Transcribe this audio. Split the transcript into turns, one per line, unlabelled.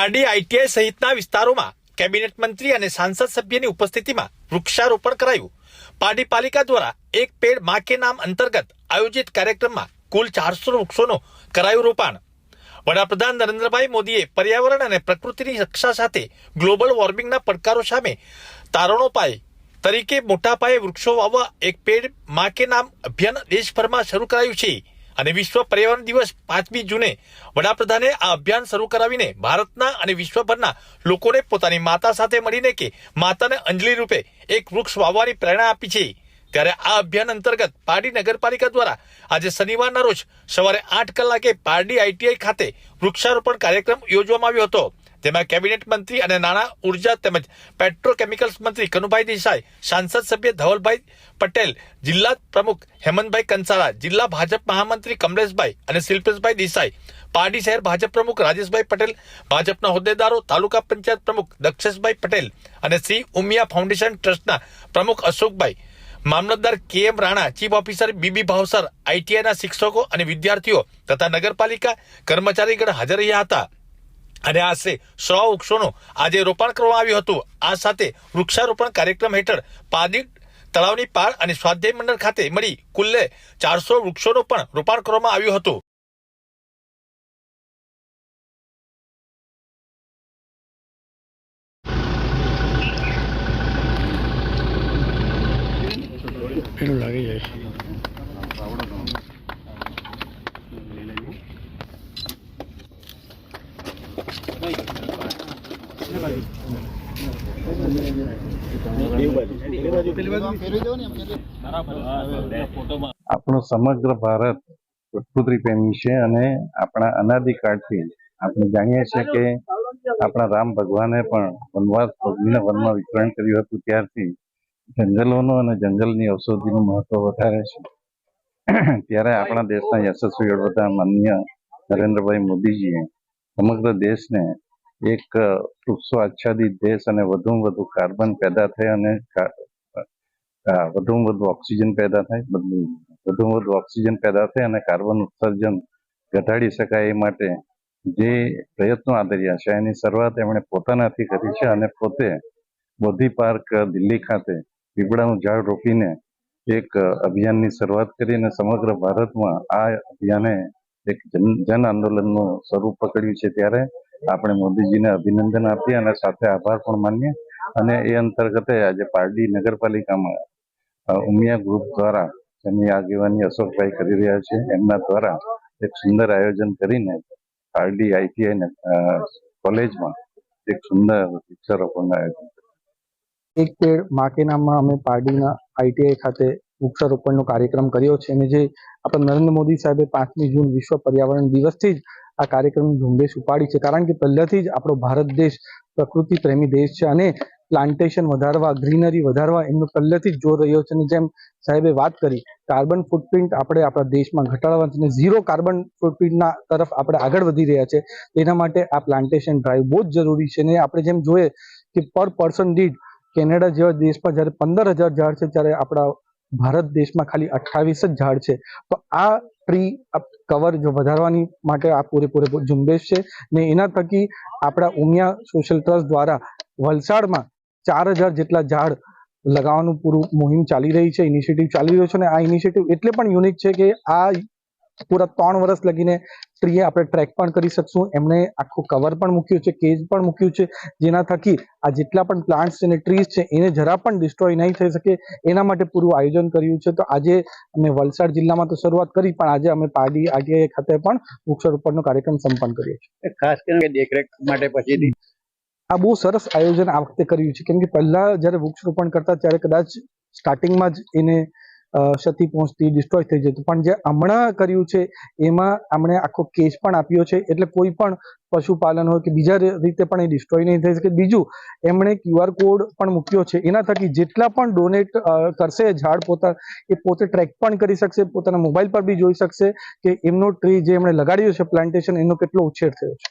Pardi ITI સહિતના વિસ્તારોમાં cabinet મંત્રી અને સાંસદ સભ્યની ઉપસ્થિતિમાં વૃક્ષારોપણ કરાયું. પારડી પાલિકા દ્વારા એક પેડ મા કે નામ અંતર્ગત આયોજિત કાર્યક્રમમાં કુલ ચારસો વૃક્ષોનું કરાયું રોપાણ. વડાપ્રધાન નરેન્દ્રભાઈ મોદીએ પર્યાવરણ અને પ્રકૃતિની રક્ષા સાથે ગ્લોબલ વોર્મિંગના પડકારો સામે તારણો પાય. તરીકે મોટા પાયે વૃક્ષો વાવવા એક પેડ મા કે નામ અભિયાન દેશભરમાં શરૂ કરાયું છે. અને વિશ્વ પર્યાવરણ દિવસ પાંચમી જૂને વડાપ્રધાને આ અભિયાન શરૂ કરાવીને ભારતના અને વિશ્વભરના લોકોને પોતાની માતા સાથે મળીને કે માતાને અંજલિ રૂપે એક વૃક્ષ વાવવાની પ્રેરણા આપી છે. ત્યારે આ અભિયાન અંતર્ગત પારડી નગરપાલિકા દ્વારા આજે શનિવારના રોજ સવારે આઠ કલાકે પારડી આઈટીઆઈ ખાતે વૃક્ષારોપણ કાર્યક્રમ યોજવામાં આવ્યો હતો. તેમાં કેબિનેટ મંત્રી અને નાણાં, ઊર્જા તેમજ પેટ્રોકેમિકલ્સ મંત્રી કનુભાઈ દેસાઈ, સાંસદ સભ્ય ધવલભાઈ પટેલ, જિલ્લા પ્રમુખ હેમંતભાઈ કંસારા, જિલ્લા ભાજપ મહામંત્રી કમલેશભાઈ અને શિલ્પેશભાઈ દેસાઈ, પારડી શહેર ભાજપ પ્રમુખ રાજેશભાઈ પટેલ, ભાજપના હોદ્દેદારો તાલુકા પંચાયત પ્રમુખ દક્ષેશભાઈ પટેલ અને શ્રી ઉમિયા ફાઉન્ડેશન ટ્રસ્ટના પ્રમુખ અશોકભાઈ, મામલતદાર K M Rana, chief officer B Bhavsar, આઈટીઆઈના શિક્ષકો અને વિદ્યાર્થીઓ તથા નગરપાલિકા કર્મચારીગણ હાજર રહ્યા હતા. અને આશરે સો વૃક્ષોનું આજે રોપણ કરવામાં આવ્યું હતું. આ સાથે વૃક્ષારોપણ કાર્યક્રમ હેઠળ પાદી તળાવની પાળ અને સ્વાધ્યાય મંડળ ખાતે મળી કુલ્લે ચારસો વૃક્ષોનું પણ રોપાણ કરવામાં આવ્યું હતું.
લાગી જાય.
આપણું સમગ્ર ભારત પ્રકૃતિ પ્રેમી છે અને આપણા અનાદિકાળથી આપણે જાણીએ છીએ કે આપણા રામ ભગવાને પણ વનવાસ ભોગવીને વનમાં વિતરણ કર્યું હતું ત્યારથી જંગલોનું અને જંગલની ઔષધિનું મહત્વ વધારે છે. ત્યારે આપણા દેશના યશસ્વી વડાપ્રધાન માન્ય નરેન્દ્રભાઈ મોદીજીએ સમગ્ર દેશને એક વૃક્ષો આચ્છાદિત દેશ અને વધુમાં વધુ કાર્બન પેદા થાય અને વધુમાં વધુ ઓક્સિજન પેદા થાય વધુમાં વધુ ઓક્સિજન પેદા થાય અને કાર્બન ઉત્સર્જન ઘટાડી શકાય એ માટે જે પ્રયત્નો આદર્યા છે, એની શરૂઆત એમણે પોતાનાથી કરી છે અને પોતે બોધી પાર્ક દિલ્હી ખાતે પીપળાનું ઝાડ રોપીને એક અભિયાનની શરૂઆત કરી અને સમગ્ર ભારતમાં આ અભિયાને એક જન આંદોલનનું સ્વરૂપ પકડ્યું છે. ત્યારે આપણે મોદીજીને અભિનંદન આપીએ અને સાથે આભાર પણ માનીએ. અને એ અંતર્ગતે આજે પારડી નગરપાલિકામાં ઉમિયા ગ્રુપ દ્વારા એમની આગેવાની અશોકભાઈ કરી રહ્યા છે, એમના દ્વારા એક સુંદર આયોજન કરીને પારડી આઈટીઆઈ કોલેજમાં એક સુંદર વૃક્ષારોપણનું આયોજન
એક પેડમાં નામમાં અમે પારડીના આઈટીઆઈ ખાતે વૃક્ષારોપણનો કાર્યક્રમ કર્યો છે. અને જે આપણા નરેન્દ્ર મોદી સાહેબે પાંચમી જૂન વિશ્વ પર્યાવરણ દિવસથી જ આ કાર્યક્રમની ઝુંબેશ ઉપાડી છે. કારણ કે પહેલાથી જ આપણો ભારત દેશ પ્રકૃતિ પ્રેમી દેશ છે અને પ્લાન્ટેશન વધારવા ગ્રીનરી વધારવા એમનો પહેલેથી જ જોર રહ્યો છે. અને જેમ સાહેબે વાત કરી કાર્બન ફૂટપ્રિન્ટ આપણે આપણા દેશમાં ઘટાડવા અને ઝીરો કાર્બન ફૂટપ્રિન્ટના તરફ આપણે આગળ વધી રહ્યા છે. તેના માટે આ પ્લાન્ટેશન ડ્રાઈવ બહુ જ જરૂરી છે. અને આપણે જેમ જોઈએ કે પર પર્સન દીઠ કેનેડા જેવા દેશમાં જ્યારે પંદર હજાર ઝાડ છે, ત્યારે આપણા ભારત દેશમાં ખાલી અઠ્ઠાવીસ જ ઝાડ છે. તો આ ટ્રી કવર જો વધારવાની માટે આ પૂરેપૂરી ઝુંબેશ છે ને એના થકી આપણા ઉમિયા સોશિયલ ટ્રસ્ટ દ્વારા વલસાડમાં ચાર હજાર જેટલા ઝાડ લગાવવાનું પૂરું મુહિમ ચાલી રહી છે ઇનિશિયેટિવ ચાલી રહ્યો છે અને આ ઇનિશિયેટિવ એટલે પણ યુનિક છે કે આ પૂરા ત્રણ વર્ષ લગીને ટ્રીએ આપણે ટ્રેક પણ કરી શકશું. એમણે આખું કવર પણ મૂક્યું છે કેજ પણ મૂક્યું છે જેના થકી આ જેટલા પણ પ્લાન્ટ્સ છે અને ટ્રીઝ છે એને જરા પણ ડિસ્ટ્રોય નહીં થઈ શકે એના માટે પૂરું આયોજન કર્યું છે. તો આજે અમે વલસાડ જિલ્લામાં તો શરૂઆત કરી પણ આજે અમે પાડી આરટીઆઈ ખાતે પણ વૃક્ષારોપણનો કાર્યક્રમ સંપન્ન કર્યો છે
ખાસ કરીને દેખરેખ માટે પછી
આ બહુ સરસ આયોજન આ વખતે કર્યું છે. કેમ કે પહેલા જ્યારે વૃક્ષરોપણ કરતા ત્યારે કદાચ સ્ટાર્ટિંગમાં જ એને ક્ષતિ પહોંચતી ડિસ્ટ્રોય થઈ જતું. પણ જે હમણાં કર્યું છે, એમાં આમણે આખો કેસ પણ આપ્યો છે. એટલે કોઈ પણ પશુપાલન હોય કે બીજા રીતે પણ એ ડિસ્ટ્રોય નહીં થઈ શકે. બીજું, એમણે ક્યુઆર કોડ પણ મૂક્યો છે. એના થકી જેટલા પણ ડોનેટ કરશે, ઝાડ પોતા, એ પોતે ટ્રેક પણ કરી શકશે. પોતાના મોબાઈલ પર બી જોઈ શકશે કે એમનો ટ્રી જે એમણે લગાડ્યો છે પ્લાન્ટેશન એનો કેટલો ઉછેર થયો છે.